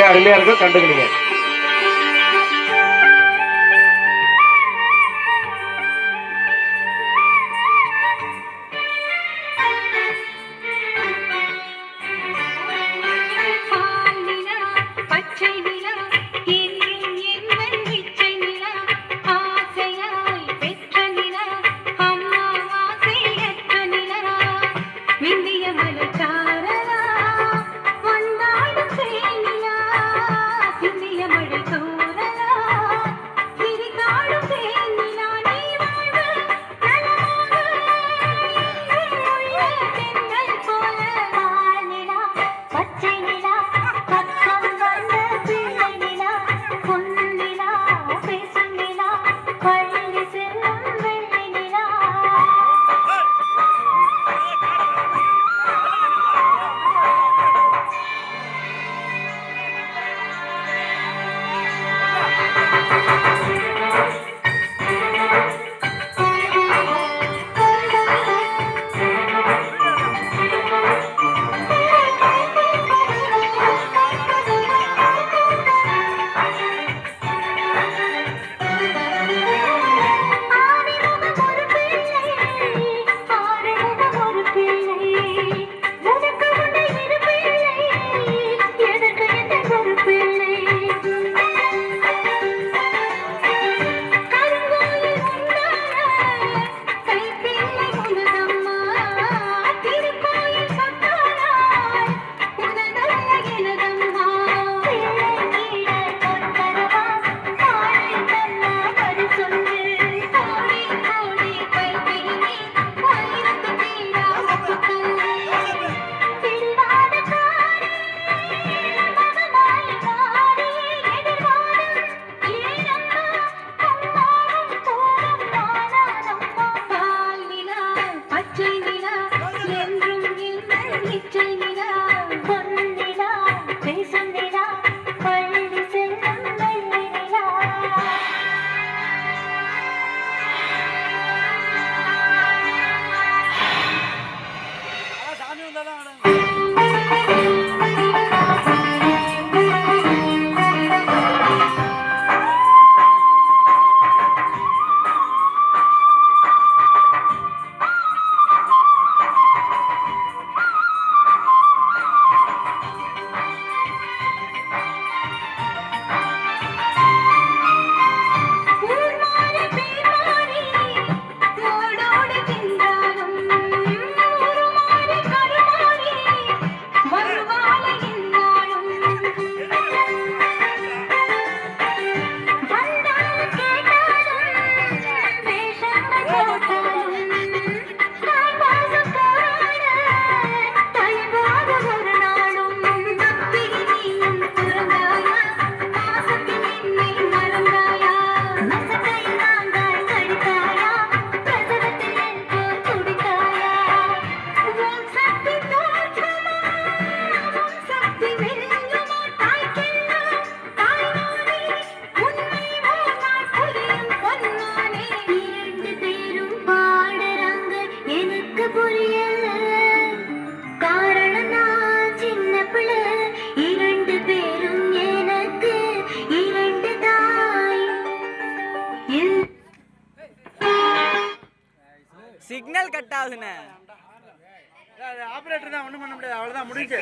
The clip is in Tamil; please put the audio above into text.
மிக அருமையா இருக்கும் கண்டுக்கணுங்க. பச்சை சிக்னல் கட் ஆகுதுண்ணே ஆபரேட்டர் தான் ஒன்றும் பண்ண முடியாது அவ்வளோதான் முடிஞ்சு